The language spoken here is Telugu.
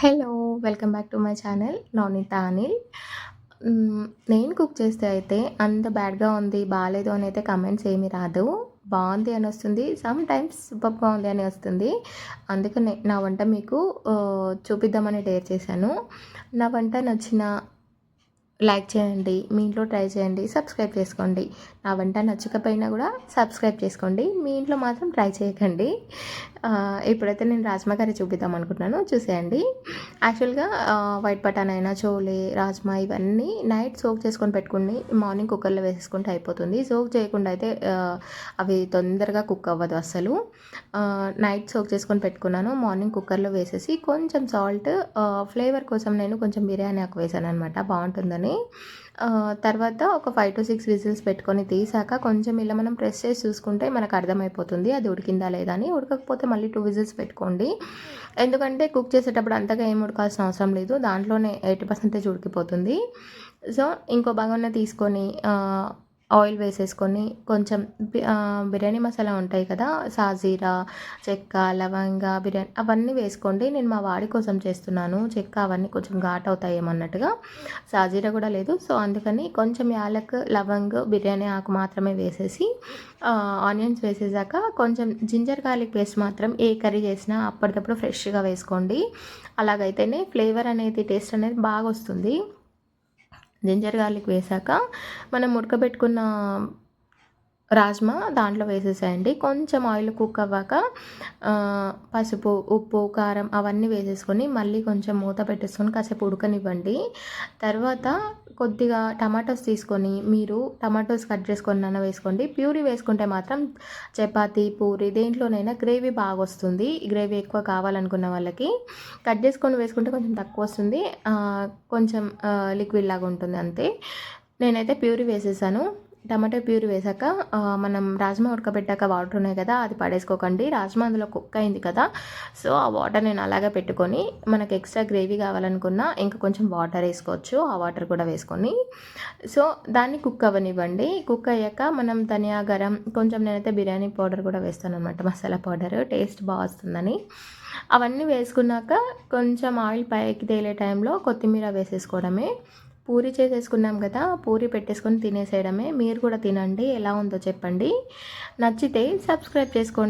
Hello welcome back to my channel Navaneetha Anil నేను కుక్ చేస్తే అయితే అంత బ్యాడ్గా ఉంది బాగాలేదు అని అయితే కమెంట్స్ ఏమీ రాదు. బాగుంది అని వస్తుంది సమ్ టైమ్స్ సూపర్గా ఉంది అని వస్తుంది. అందుకనే నా వంట మీకు చూపిద్దామని డేర్ చేశాను. నా వంట నచ్చిన లైక్ చేయండి మీ ఇంట్లో ట్రై చేయండి సబ్స్క్రైబ్ చేసుకోండి. నా వంట నచ్చకపోయినా కూడా సబ్స్క్రైబ్ చేసుకోండి. మీ ఇంట్లో మాత్రం ట్రై చేయకండి. ఇప్పుడైతే నేను రాజ్మా కర్రీ చూపిద్దాం అనుకుంటున్నాను. చూసేయండి. యాక్చువల్గా వైట్ బటాన్ అయినా చోలే రాజ్మా ఇవన్నీ నైట్ సోక్ చేసుకొని పెట్టుకుని మార్నింగ్ కుక్కర్లో వేసేసుకుంటే అయిపోతుంది. సోక్ చేయకుండా అయితే అవి తొందరగా కుక్ అవ్వదు అసలు నైట్ సోక్ చేసుకొని పెట్టుకున్నాను. మార్నింగ్ కుక్కర్లో వేసేసి కొంచెం సాల్ట్ ఫ్లేవర్ కోసం నేను కొంచెం బిర్యానీ ఆకు వేసాను అనమాట బాగుంటుందని. తర్వాత ఒక ఫైవ్ టు సిక్స్ విజిల్స్ పెట్టుకొని తీసాక కొంచెం ఇలా మనం ప్రెస్ చేసి చూసుకుంటే మనకు అర్థమైపోతుంది అది ఉడికిందా లేదా అని. ఉడకకపోతే మళ్ళీ టూ విజిల్స్ పెట్టుకోండి. ఎందుకంటే కుక్ చేసేటప్పుడు అంతగా ఏం ఉడకాల్సిన అవసరం లేదు. దాంట్లోనే ఎయిటీ పర్సెంటేజ్ ఉడికిపోతుంది. సో ఇంకో భాగంలో తీసుకొని ఆయిల్ వేసేసుకొని కొంచెం బిర్యానీ మసాలా ఉంటాయి కదా సాజీరా చెక్క లవంగ బిర్యానీ అవన్నీ వేసుకోండి. నేను మా వాడి కోసం చేస్తున్నాను. చెక్క అవన్నీ కొంచెం ఘాట్ అవుతాయేమన్నట్టుగా సాజీరా కూడా లేదు. సో అందుకని కొంచెం యాలక్ లవంగ్ బిర్యానీ ఆకు మాత్రమే వేసేసి ఆనియన్స్ వేసేసాక కొంచెం జింజర్ గార్లిక్ పేస్ట్ మాత్రం ఏ కర్రీ చేసినా అప్పటికప్పుడు ఫ్రెష్గా వేసుకోండి. అలాగైతేనే ఫ్లేవర్ అనేది టేస్ట్ అనేది బాగా వస్తుంది. జింజర్ గార్లిక్ వేసాక మనం ఉడకబెట్టుకున్న రాజ్మా దాంట్లో వేసేసేయండి. కొంచెం ఆయిల్ కుక్ అవ్వాక పసుపు ఉప్పు కారం అవన్నీ వేసేసుకొని మళ్ళీ కొంచెం మూత పెట్టేసుకొని కాసేపు ఉడకనివ్వండి. తర్వాత కొద్దిగా టమాటోస్ తీసుకొని మీరు టమాటోస్ కట్ చేసుకొని నన్న వేసుకోండి. ప్యూరీ వేసుకుంటే మాత్రం చపాతీ పూరి దేంట్లోనైనా గ్రేవీ బాగా వస్తుంది. గ్రేవీ ఎక్కువ కావాలనుకున్న వాళ్ళకి కట్ చేసుకొని వేసుకుంటే కొంచెం తక్కువ వస్తుంది. కొంచెం లిక్విడ్ లాగా ఉంటుంది అంతే. నేనైతే ప్యూరీ వేసేసాను. టమాటో ప్యూర్ వేసాక మనం రాజ్మా ఉడకబెట్టాక వాటర్ ఉన్నాయి కదా అది పడేసుకోకండి. రాజ్మా అందులో కుక్ అయింది కదా సో ఆ వాటర్ నేను అలాగే పెట్టుకొని మనకు ఎక్స్ట్రా గ్రేవీ కావాలనుకున్నా ఇంకా కొంచెం వాటర్ వేసుకోవచ్చు ఆ వాటర్ కూడా వేసుకొని. సో దాన్ని కుక్ అవ్వనివ్వండి. కుక్ అయ్యాక మనం ధనియా గరం కొంచెం నేనైతే బిర్యానీ పౌడర్ కూడా వేస్తాను అనమాట మసాలా పౌడర్ టేస్ట్ బాగా వస్తుందని. అవన్నీ వేసుకున్నాక కొంచెం ఆయిల్ పైకి తేలే టైంలో కొత్తిమీర వేసేసుకోవడమే. పూరి చేసేసుకున్నాం కదా పూరి పెట్టేసుకొని తినేసేయడమే. మీరు కూడా తినండి. ఎలా ఉందో చెప్పండి. నచ్చితే సబ్స్క్రైబ్ చేసుకోండి.